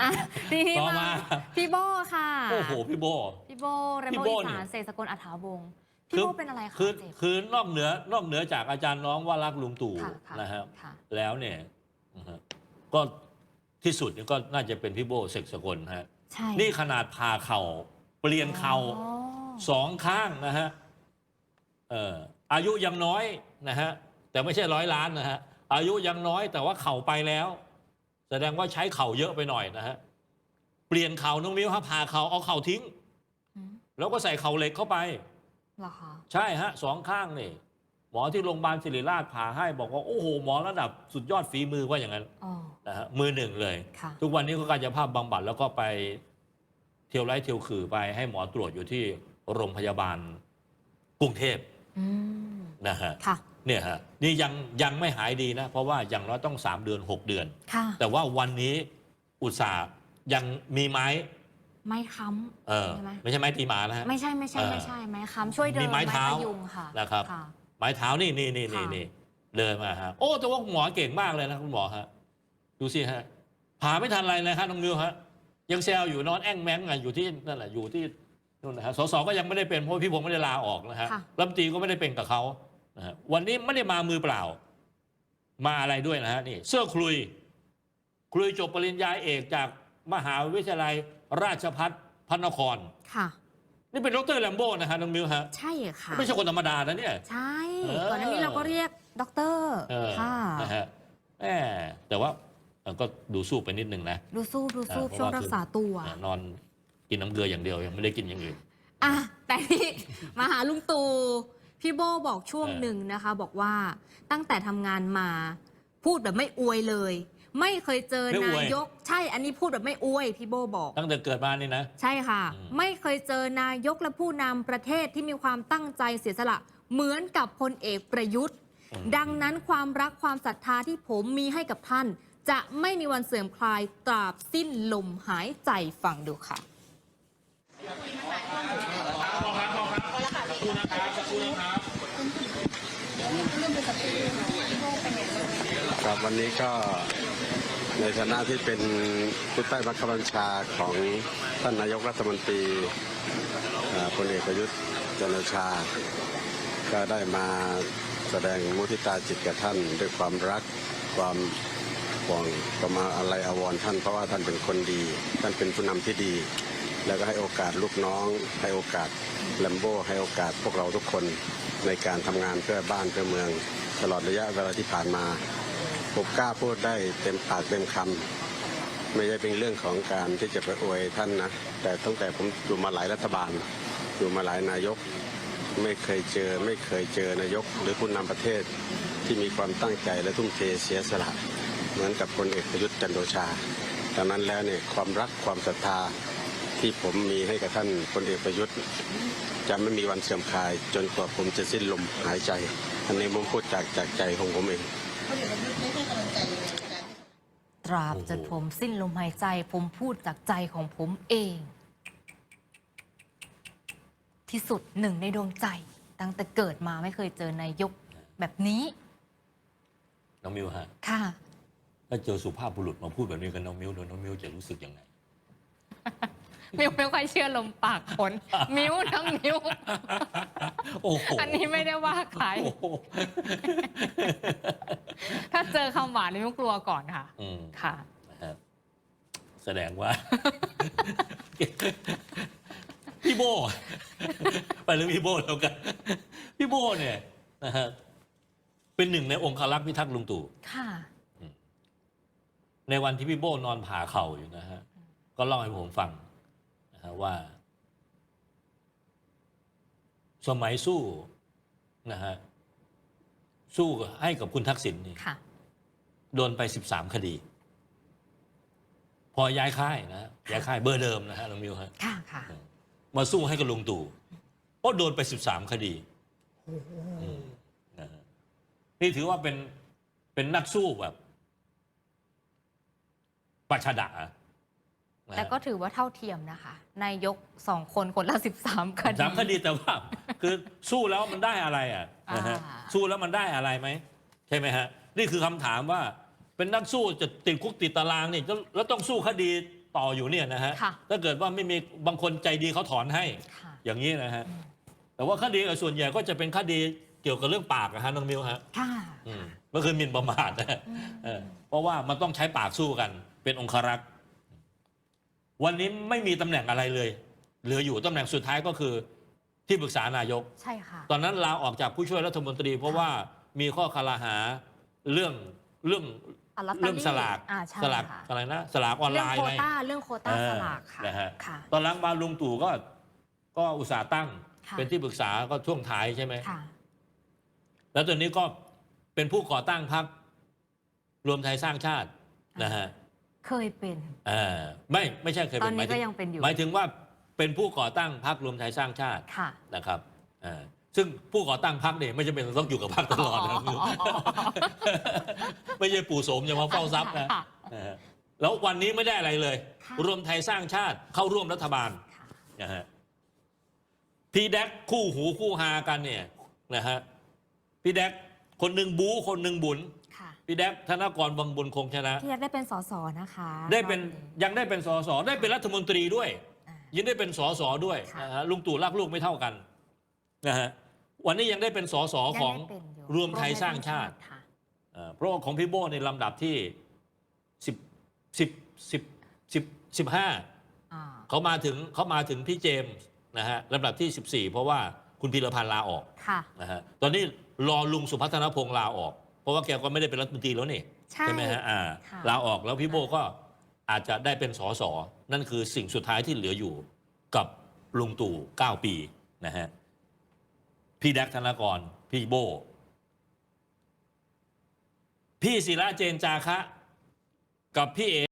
อะทีนี้ต่อมา มาพี่โบค่ะ โอ้โห พี่โบ พี่โบเรมพี่โบโบ้อีนี่สานเสกสกลอัฐาวงศ์พี่โบเป็นอะไรคะคือเจ็บคือนอกเหนือนอกเหนือจากอาจารย์น้องว่ารักลุงตู่ค่ะค่ะนะครับ ค่ะ แล้วเนี่ยนะฮะก็ที่สุดเนี่ยก็น่าจะเป็นพี่โบเสกสกลฮะใช่นี่ขนาดผ่าเข่าเปลี่ยนเข่าอ๋อสองข้างนะฮะเอ่ออายุยังน้อยนะฮะแต่ไม่ใช่ร้อยล้านนะฮะอายุยังน้อยแต่ว่าเข่าไปแล้ว แสดงว่าใช้เข่าเยอะไปหน่อยนะฮะเปลี่ยนเข่าน้องมิ้วฮะผ่าเข่าเอาเข่าทิ้งอืมแล้วก็ใส่เข่าเหล็กเข้าไปเหรอคะใช่ฮะสองข้างนี่หมอที่โรงพยาบาลศิริราชผ่าให้บอกว่า โอ้โห หมอระดับสุดยอดฝีมือว่าอย่างนั้นอ๋อนะฮะมือหนึ่งเลยค่ะทุกวันนี้ก็กายภาพบำบัดแล้วก็ไปเที่ยวไร้เที่ยวขื่อไปให้หมอตรวจอยู่ที่โรงพยาบาลกรุงเทพอืมนะฮะค่ะเนี่ยฮะนี่ยังยังไม่หายดีนะ เพราะว่าอย่างน้อยต้อง 3 เดือน 6 เดือน ค่ะ แต่ว่าวันนี้อุตส่าห์ยังมีไม้ไม้ค้เออใช่ไหมไม่ใช่ไม้ตีหมานะฮะำไม่ใช่ไม่ใช่เออไม่ใช่ไม้ค้ำช่วยเดินมีไม้เท้าพยุงค่ะนะครับค่ะไม้เท้านี่นี่นี่นี่ค่ะนี่เดินมาฮะโอ้แต่ว่าคุณหมอเก่งมากเลยนะคุณหมอฮะดูสิฮะผ่าไม่ทันอะไรเลยฮะน้องมิวฮะยังแซวอยู่นอนแอ่งแมงอะอยู่ที่นั่นแหละอยู่ที่นู่นนะฮะสสก็ยังไม่ได้เป็นเพราะว่าพี่พงศ์ไม่ได้ลาออกนะฮะค่ะ รัฐมนตรีก็ไม่ได้เป็นกับเขา นะฮะวันนี้ไม่ได้มามือเปล่า มาอะไรด้วยนะฮะนี่เสื้อคลุย คลุยจบปริญญาเอกจากมหาวิทยาลัยราชภัฏพระนครค่ะ นี่เป็นดรแลมโบ้นะฮะน้องมิวฮะใช่ค่ะ ไม่ใช่คนธรรมดานะเนี่ย ใช่เออก่อนหน้านี้เราก็เรียกด็อกเตอร์เออค่ะนะฮะแหมแต่ว่าเอ่อก็ดูสู้ไปนิดนึงนะ ดูสู้ดูสู้เออเพราะช่วงว่ารักษาตัวเอ่อนอนกินน้ำเกลืออย่างเดียวยังไม่ได้กินอย่างอื่นอะแต่นี่มาหาลุงตู่ พี่โบบอกช่วงเออหนึ่งนะคะ บอกว่าตั้งแต่ทำงานมา พูดแบบไม่อวยเลย ไม่เคยเจอนายก ใช่อันนี้พูดแบบไม่อวยพี่โบบอก ตั้งแต่เกิดมานี่นะ ใช่ค่ะ อืม ไม่เคยเจอนายกและผู้นำประเทศที่มีความตั้งใจเสียสละ เหมือนกับพลเอกประยุทธ์อืมดังนั้นความรักความศรัทธาที่ผมมีให้กับท่าน จะไม่มีวันเสื่อมคลายตราบสิ้นลมหายใจฟังดูค่ะครับ ครับวันนี้ก็ในฐานะที่เป็นผู้ใต้บังคับบัญชาของท่านนายกรัฐมนตรีพลเอกประยุทธ์จันทร์โอชา ก็ได้มาแสดงมุทิตาจิตกับท่านด้วยความรักความห่วงก็มาอะไรอาวรท่านเพราะว่าท่านเป็นคนดี ท่านเป็นผู้นำที่ดี แล้วก็ให้โอกาสลูกน้อง ให้โอกาส แลมโบให้โอกาสพวกเราทุกคนในการทำงานเพื่อบ้านเพื่อเมือง ตลอดระยะเวลาที่ผ่านมาผมกล้าพูดได้เต็มปากเต็มคำไม่ใช่เป็นเรื่องของการที่จะไปอวยท่านนะ แต่ตั้งแต่ผมอยู่มาหลายรัฐบาล อยู่มาหลายนายก ไม่เคยเจอไม่เคยเจอนายก หรือผู้นำประเทศที่มีความตั้งใจและทุ่มเทเสียสละ เหมือนกับพลเอกประยุทธ์จันทร์โอชาดังนั้นแล้วเนี่ยความรักความศรัทธา ที่ผมมีให้กับท่านพลเอกประยุทธ์ จะไม่มีวันเสื่อมคลาย จนกว่าผมจะสิ้นลมหายใจ อันนี้ผมพูดจากจากใจของผมเองตราบจนผมสิ้นลมหายใจ ผมพูดจากใจของผมเอง ที่สุดหนึ่งในดวงใจ ตั้งแต่เกิดมาไม่เคยเจอนายกแบบนี้ น้องมิวฮะค่ะ ถ้าเจอสุภาพบุรุษมาพูดแบบนี้กับน้องมิวน้องมิวจะรู้สึกยังไง มิวไม่ค่อยเชื่อลมปากคนมิวทั้งมิว โอ้โหอันนี้ไม่ได้ว่าใคร โอ้โหถ้าเจอคำหวานนี่มิวกลัวก่อนค่ะ อืมค่ะ นะครับแสดงว่า พี่โบ ไปเรื่องพี่โบแล้วกัน พี่โบเนี่ยนะฮะเป็นหนึ่งในองค์คารักษ์พิทักษ์ลุงตู่ ค่ะ ในวันที่พี่โบนอนผ่าเข่าอยู่นะฮะ ก็เล่าให้ผมฟัง นะฮะว่า สมัยสู้นะฮะสู้ให้กับคุณทักษิณนี่ค่ะโดนไป13คดี พอย้ายค่ายนะฮะย้ายค่ายเบอร์เดิมนะฮะน้องมิวฮะค่ะค่ะมาสู้ให้กับลุงตู่ก็โดนไป13คดีอืมนะฮะนี่ถือว่าเป็นเป็นนักสู้แบบปัชดะนะฮะ แต่ก็ถือว่าเท่าเทียมนะคะนายกสองคนคนละสิบสามคดีสามคดีแต่ว่า คือสู้แล้วมันได้อะไรอะนะฮะอ่าสู้แล้วมันได้อะไรไหมใช่ไหมฮะ นี่คือคำถามว่า เป็นนักสู้จะติดคุกติดตารางนี่แล้วแล้วต้องสู้คดีต่ออยู่เนี่ยนะฮะค่ะถ้าเกิดว่าไม่มีบางคนใจดีเขาถอนให้ค่ะอย่างนี้นะฮะแต่ว่าคดีส่วนใหญ่ก็จะเป็นคดีเกี่ยวกับเรื่องปากนะฮะน้องมิวฮะค่ะอืมก็คือหมิ่นประมาทนะฮะเออเพราะว่ามันต้องใช้ปากสู้กัน เป็นองครักษ์ วันนี้ไม่มีตำแหน่งอะไรเลย เหลืออยู่ตำแหน่งสุดท้ายก็คือที่ปรึกษานายก ใช่ค่ะ ตอนนั้นลาออกจากผู้ช่วยรัฐมนตรี เพราะว่ามีข้อคารหาเรื่องเรื่องอะลอตเตอรี่เรื่องสลากอ่าใช่สลากค่ะ อะไรนะสลากออนเรื่ไลองน์โควไงต้าเรื่องโควต้าเออสลากค่ะนะฮะ ค่ะ ตอนหลังมาลุงตู่ก็ก็อุตส่าห์ตั้ง ค่ะ เป็นที่ปรึกษาก็ช่วงท้ายใช่ไหม ค่ะ แล้วตอนนี้ก็เป็นผู้ก่อตั้งพรรครวมไทยสร้างชาตินะฮะ เคยเป็น เอ่าไม่ไม่ใช่เคยตอเป็นนหนี้มายถึก็งยังเป็นอยู่หมายถึงว่าเป็นผู้ก่อตั้งพรรครวมไทยสร้างชาติค่ะ นะครับอ่าซึ่งผู้ก่อตั้งพรรคเนี่ยไม่จำเป็นต้องอยู่กับพรรคตลอดนะไม่ใช่ปู่โสมอย่ามาเฝ้าทรัพย์นะ ค่ะนะฮะแล้ววันนี้ไม่ได้อะไรเลย ค่ะรวมไทยสร้างชาติเข้าร่วมรัฐบาลค่ะนะฮะพี่แดกคู่หูคู่หากันเนี่ยนะฮะพี่แดกคนหนึ่งบู๊คนหนึ่งบุญค่ะ พี่แดกธนกรวังบุญคงชนะพี่แดกได้เป็นสสนะคะได้เป็นรอบยังได้เป็นสสได้เป็นรัฐมนตรีด้วย อ่า ยังได้เป็นสสด้วยค่ะนะฮะลุงตู่รักลูกไม่เท่ากันนะฮะวันนี้ยังได้เป็นสสของยังได้เป็นอยู่รวมไทยสร้างชาติ ค่ะเอ่อเพราะว่าของพี่โบในลำดับที่สิบสิบสิบสิบสิบห้าอ่าเขามาถึงเขามาถึงพี่เจมส์นะฮะลำดับที่ 14 เพราะว่าคุณพีรพันธ์ลาออกค่ะ นะฮะตอนนี้รอลุงสุพัฒนพงษ์ลาออกเพ ราะว่าแกก็ไม่ได้เป็นรัฐมนตรีแล้วนี่ใช่ไหมฮะอ่าค่ะ ลาออกแล้วพี่โบก็อาจจะได้เป็นสสนั่นคือสิ่งสุดท้ายที่เหลืออยู่กับลุงตู่ 9 ปีนะฮะพี่แดกธนกร พี่โบ พี่ศิระเจนจาคะ กับพี่เอ